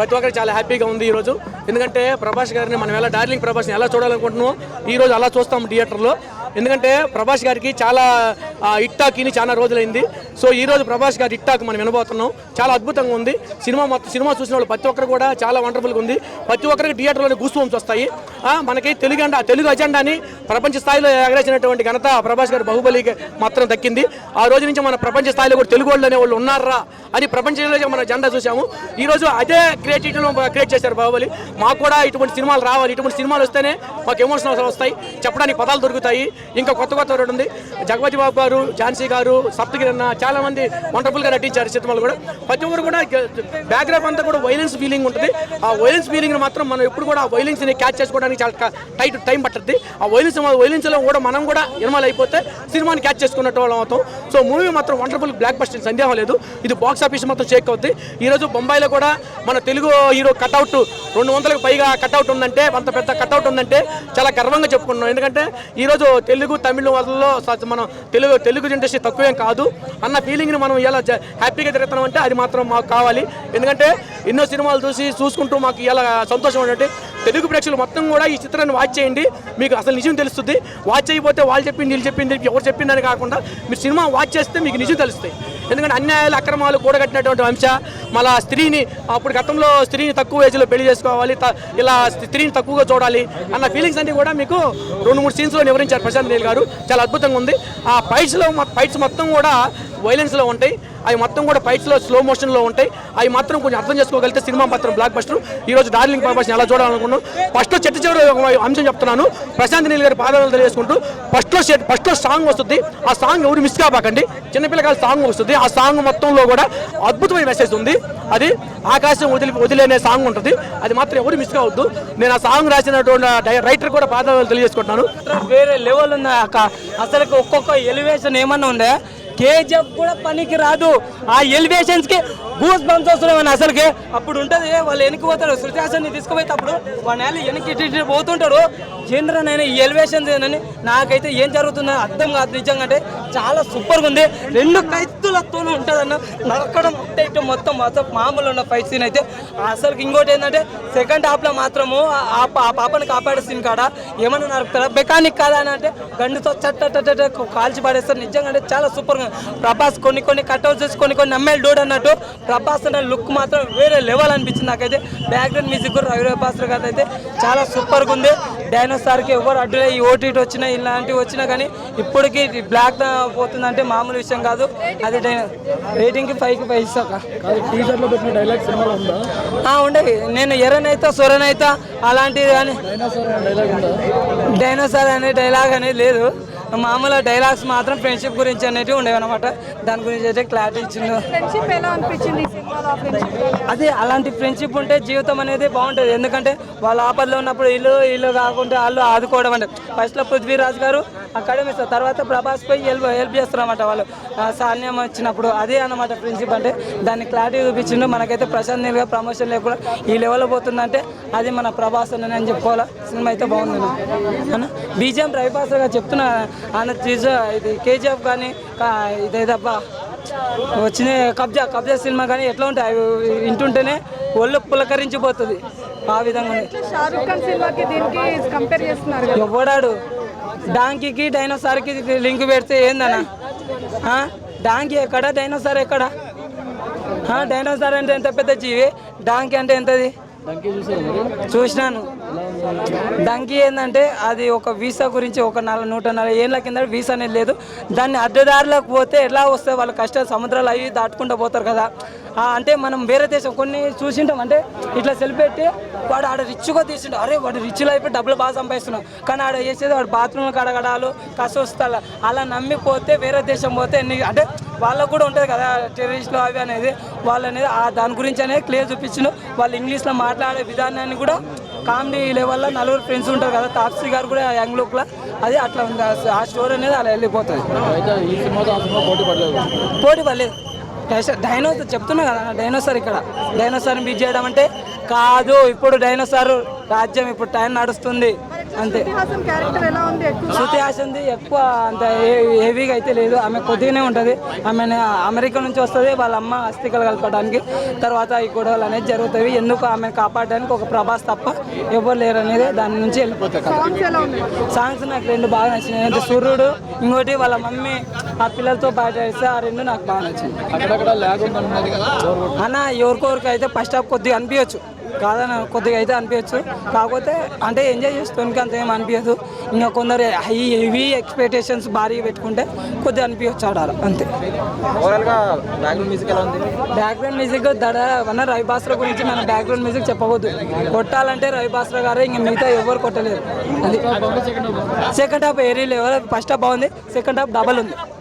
ప్రతి ఒక్కరికి చాలా హ్యాపీగా ఉంది ఈరోజు ఎందుకంటే ప్రభాస్ గారిని మనం ఎలా డార్లింగ్ ప్రభాస్ని ఎలా చూడాలనుకుంటున్నామో ఈ రోజు అలా చూస్తాం థియేటర్లో. ఎందుకంటే ప్రభాస్ గారికి చాలా ఆ, ఇట్టాకిని చాలా రోజులైంది. సో ఈ రోజు ప్రభాస్ గారి ఇట్టాక్ మనం వినబోతున్నాం. చాలా అద్భుతంగా ఉంది. సినిమా మొత్తం సినిమా చూసిన వాళ్ళు ప్రతి ఒక్కరు కూడా చాలా వండర్ఫుల్గా ఉంది. ప్రతి ఒక్కరికి థియేటర్లోనే గూస్బంప్స్ వస్తాయి. మనకి తెలుగు అండ తెలుగు అజెండాని ప్రపంచ స్థాయిలో ఎగరేసినటువంటి ఘనత ప్రభాస్ గారి బాహుబలికి మాత్రం దక్కింది. ఆ రోజు నుంచి మన ప్రపంచ స్థాయిలో కూడా తెలుగు వాళ్ళు అనే వాళ్ళు ఉన్నారా అని ప్రపంచంలో మన జెండా చూసాము ఈ రోజు అదే క్రియేటివిటీలో క్రియేట్ చేశారు బాహుబలి. మాకు కూడా ఇటువంటి సినిమాలు రావాలి. ఇటువంటి సినిమాలు వస్తేనే మాకు ఎమోషనల్స్ వస్తాయి. చెప్పడానికి పదాలు దొరుకుతాయి. ఇంకా కొత్త కొత్త ఒకటి ఉంది. జగపతి బాబు గారు ఝాన్సీ గారు సప్తగిరి అన్న చాలా మంది వండర్ఫుల్గా నటించారు సినిమాలు కూడా. ప్రతి ఒక్కరు కూడా బ్యాక్గ్రౌండ్ అంతా కూడా వైలెన్స్ ఫీలింగ్ ఉంటుంది. ఆ వైలెన్స్ ఫీలింగ్ మాత్రం మనం ఎప్పుడు కూడా ఆ వైలెన్స్ని క్యాచ్ చేసుకోవడానికి చాలా టైట్ టైం పడుతుంది ఆ వైలెన్స్ వైలెన్స్లో కూడా మనం కూడా ఇన్వాల్వ్ అయిపోతే సినిమాని క్యాచ్ చేసుకున్నట్టు వాళ్ళం అవుతాం. సో మూవీ మాత్రం వండర్ఫుల్ బ్లాక్ బస్టర్ సందేహం లేదు ఇది బాక్స్ ఆఫీస్ మొత్తం చేక్ అవుద్ది. ఈ రోజు బొంబాయిలో కూడా మన తెలుగు హీరో కట్అవుట్ రెండు వందలకు పైగా కట్అవుట్ ఉందంటే అంత పెద్ద కట్అవుట్ ఉందంటే చాలా గర్వంగా చెప్పుకున్నాం ఎందుకంటే ఈ రోజు తెలుగు తమిళ వాళ్ళలో మనం తెలుగు తెలుగు ఇండస్ట్రీ తక్కువేం కాదు. అన్న ఫీలింగ్ని మనం ఇలా హ్యాపీగా తిరుగుతున్నాం అంటే అది మాత్రం మాకు కావాలి. ఎందుకంటే ఎన్నో సినిమాలు చూసి చూసుకుంటూ మాకు ఇలా సంతోషం ఏంటంటే తెలుగు ప్రేక్షకులు మొత్తం కూడా ఈ చిత్రాన్ని వాచ్ చేయండి. మీకు అసలు నిజం తెలుస్తుంది. వాచ్ చేయకపోతే వాళ్ళు చెప్పింది వీళ్ళు చెప్పింది ఎవరు చెప్పిందని కాకుండా మీరు సినిమా వాచ్ చేస్తే మీకు నిజం తెలుస్తాయి. ఎందుకంటే అన్యాయాలు అక్రమాలు కూడగట్టినటువంటి అంశ మళ్ళా స్త్రీని అప్పుడు గతంలో స్త్రీని తక్కువ ఏజ్లో పెళ్ళి చేసుకోవాలి ఇలా స్త్రీని తక్కువగా చూడాలి అన్న ఫీలింగ్స్ అన్ని కూడా మీకు రెండు మూడు సీన్స్లో వివరించారు ప్రశాంత్ నీల్ గారు. చాలా అద్భుతంగా ఉంది. ఆ ఫైట్స్లో ఫైట్స్ మొత్తం కూడా వైలెన్స్లో ఉంటాయి. అవి మొత్తం కూడా ఫైట్స్లో స్లో మోషన్లో ఉంటాయి. అవి మాత్రం కొంచెం అర్థం చేసుకోగలిగితే సినిమా మాత్రం బ్లాక్ బస్టర్ ఈ రోజు డార్లింగ్ పర్పస్ని ఎలా చూడాలనుకున్నాను ఫస్ట్ చెట్టు చివరి ఒక అంశం చెప్తున్నాను. ప్రశాంత్ నీల్ గారి పాదాలు తెలియజేసుకుంటూ ఫస్ట్లో ఫస్ట్లో సాంగ్ వస్తుంది. ఆ సాంగ్ ఎవరు మిస్ కాబాకండి. చిన్నపిల్లకాయల సాంగ్ వస్తుంది. ఆ సాంగ్ మొత్తంలో కూడా అద్భుతమైన మెసేజ్ ఉంది. అది ఆకాశం వదిలి వదిలేనే సాంగ్ ఉంటుంది. అది మాత్రం ఎవరు మిస్ కావద్దు. నేను ఆ సాంగ్ రాసినటువంటి రైటర్ కూడా పాదాలు తెలియజేసుకుంటున్నాను. వేరే లెవెల్ ఉంది అక్క? అసలు ఒక్కొక్క ఎలివేషన్ ఏమన్నా ఉందా? కేజీఎఫ్ కూడా పనికి రాదు ఆ ఎలివేషన్స్కి గూస్ బంప్స్ వస్తున్నాయి అసలుకి. అప్పుడు ఉంటది వాళ్ళు వెనక్కి పోతారు. శృతిహాసన్ని తీసుకుపోయేటప్పుడు వాడిని వెళ్ళి వెనక్కి ఇటు ఇటు జనరల్ అయిన ఈ ఎలివేషన్స్ ఏంటని నాకైతే ఏం జరుగుతుందో అర్థం కాదు. నిజంగా అంటే చాలా సూపర్గా ఉంది. రెండు కైతులతోనే ఉంటుందన్న. నరకడం అంటే మొత్తం మొత్తం మామూలు ఉన్న ఫైట్ సీన్ అయితే. అసలు ఇంకోటి ఏంటంటే సెకండ్ హాఫ్లో మాత్రము ఆ- పాపను పా- పాపని కాపాడే సీన్ కాడ ఏమన్నా నరుకుతారా మెకానిక్ కాదా అని అంటే గండుతో చట్ట చట్ట కాల్చి పడేస్తారు. నిజంగా అంటే చాలా సూపర్గా. ప్రభాస్ కొన్ని కొన్ని కట్అవుట్ చేసి కొన్ని కొన్ని నమ్మేలు డోడ్ అన్నట్టు ప్రభాస్ అన్న లుక్ మాత్రం వేరే లెవెల్ అనిపించింది నాకైతే. బ్యాక్గ్రౌండ్ మ్యూజిక్ కూడా రవి భాస్కర్ గారు అయితే చాలా సూపర్గా ఉంది. డైనోసార్కి ఎవరు అడ్డులే ఈ ఓటీటీ వచ్చినా ఇలాంటివి వచ్చినా కానీ ఇప్పటికి బ్లాక్ పోతుందంటే మామూలు విషయం కాదు. అది రేటింగ్కి ఫైవ్కి ఫైవ్ ఇస్తాక ఉండేవి. నేను ఎర్రనైతా సొరనైతా అలాంటిది కానీ డైనోసార్ అనే డైలాగ్ అనేది లేదు. మామూలు డైలాగ్స్ మాత్రం ఫ్రెండ్షిప్ గురించి అనేవి ఉండేవి అనమాట దాని గురించి అయితే క్లారిటీ ఇచ్చిండు. ఫ్రెండ్షిప్ అదే అలాంటి ఫ్రెండ్షిప్ ఉంటే జీవితం అనేది బాగుంటుంది. ఎందుకంటే వాళ్ళ ఆపదలో ఉన్నప్పుడు ఇల్లు ఇల్లు కాకుంటే వాళ్ళు ఆదుకోవడం అంటే. ఫస్ట్లో పృథ్వీరాజ్ గారు అకాడమీ తర్వాత ప్రభాస్ పోయి హెల్ప్ హెల్ప్ చేస్తారన్నమాట వాళ్ళు. సాన్యం వచ్చినప్పుడు అదే అన్నమాట ఫ్రెండ్షిప్ అంటే దాన్ని క్లారిటీ చూపించిండు. మనకైతే ప్రశాంత్ నీల్ గారు ప్రమోషన్ లేకుండా ఈ లెవెల్లో పోతుందంటే అది మన ప్రభాస్ అని అని చెప్పుకోవాలా? సినిమా అయితే బాగుంది. అన్న బీజిఎం రవిపాస్ గారు చెప్తున్నా ఆయన తీస ఇది కేజీఎఫ్ కానీ ఇదేదబ్బా వచ్చిన కబ్జా కబ్జా సినిమా కానీ ఎట్లా ఉంటాయి? అవి వింటుంటేనే ఒళ్ళు పులకరించిపోతుంది. ఆ విధంగా ఉంది. షారుఖ్ ఖాన్ సినిమాకి దీనికి కంపేర్ చేస్తున్నారు కదా. ఎవడాడు? డాంకీకి డైనోసార్కి లింక్ పెడితే ఏందన్నా? డాంకీ ఎక్కడ? డైనోసార్ ఎక్కడ? డైనోసార్ అంటే ఎంత పెద్ద జీవి? డాంకీ అంటే ఎంతది? చూసినాను. డంకీ ఏంటంటే అది ఒక వీసా గురించి ఒక నల నూట నలభై ఏళ్ళ కింద వీసా అనేది లేదు. దాన్ని అడ్డదారులకు పోతే ఎలా వస్తే వాళ్ళ కష్టాలు సముద్రాలు అవి దాటుకుంటూ పోతారు కదా. అంటే మనం వేరే దేశం కొన్ని చూసింటాం. అంటే ఇట్లా సెలబెట్టి వాడు ఆడ రిచ్గా తీసిండు. అరే వాడు రిచ్లో అయిపోయి డబ్బులు బాగా సంపాదిస్తున్నాం కానీ ఆడ చేసేది వాడు బాత్రూమ్లు కడగడాలు కసొస్తాలు అలా నమ్మిపోతే వేరే దేశం పోతే ఎన్ని అంటే వాళ్ళకు కూడా ఉంటుంది కదా టెర్రరిస్టులు అవి అనేది. వాళ్ళు అనేది ఆ దాని గురించి అనేది క్లియర్ చూపించిండు. వాళ్ళు ఇంగ్లీష్లో మాట్లాడే విధానాన్ని కూడా కామెడీ లెవెల్లో నలుగురు ఫ్రెండ్స్ ఉంటారు కదా తాప్సీ గారు కూడా యంగ్ లుక్లో అది అట్లా ఉంది. ఆ- స్టోరీ అనేది అలా వెళ్ళిపోతుంది. పోటీ పడలేదు. డైనోసార్ చెప్తున్నా కదా డైనోసార్ ఇక్కడ. డైనోసార్ని బీట్ చేయడం అంటే కాదు ఇప్పుడు డైనోసార్ రాజ్యం ఇప్పుడు టైం నడుస్తుంది. అంతే. శృతి హాసన్ క్యారెక్టర్ ఎలా ఉంది ఎక్కువ? శృతి హాసన్ది ఎక్కువ అంత హెవీగా అయితే లేదు. ఆమె కొద్దిగానే ఉంటుంది. ఆమె అమెరికా నుంచి వస్తుంది. వాళ్ళ అమ్మ అస్థికలు కలపడానికి. తర్వాత ఈ గొడవలు అనేది జరుగుతాయి. ఎందుకు ఆమెను కాపాడడానికి ఒక ప్రభాస్ తప్ప ఎవరు లేరు అనేది దాని నుంచి వెళ్ళిపోతాయి సాంగ్స్ నాకు రెండు బాగా నచ్చినాయి. అంటే సూర్యుడు ఇంకోటి వాళ్ళ మమ్మీ ఆ పిల్లలతో బయట వేస్తే ఆ రెండు నాకు బాగా నచ్చింది అన్న ఎవరికొరికి అయితే ఫస్ట్ హాఫ్ కొద్దిగా అనిపించచ్చు. కాదన్న కొద్దిగా అయితే అనిపించచ్చు. కాకపోతే అంటే ఎంజాయ్ చేస్తానికి అంత ఏం అనిపించదు. ఇంకా కొందరు హై హెవీ ఎక్స్పెక్టేషన్స్ భారీ పెట్టుకుంటే కొద్దిగా అనిపించచ్చు ఆడాలి అంతే. బ్యాక్గ్రౌండ్ మ్యూజిక్ ఎలా ఉంది? బ్యాక్గ్రౌండ్ మ్యూజిక్ దడ అన్న రవి బాస్రా గురించి మనం బ్యాక్గ్రౌండ్ మ్యూజిక్ చెప్పవద్దు. కొట్టాలంటే రవి బాస్రా గారే ఇంకా మిగతా ఎవరు కొట్టలేరు. అది. సెకండ్ హాఫ్ ఏరీ లెవెల్ ఫస్ట్ హాఫ్ బాగుంది. సెకండ్ హాఫ్ డబల్ ఉంది.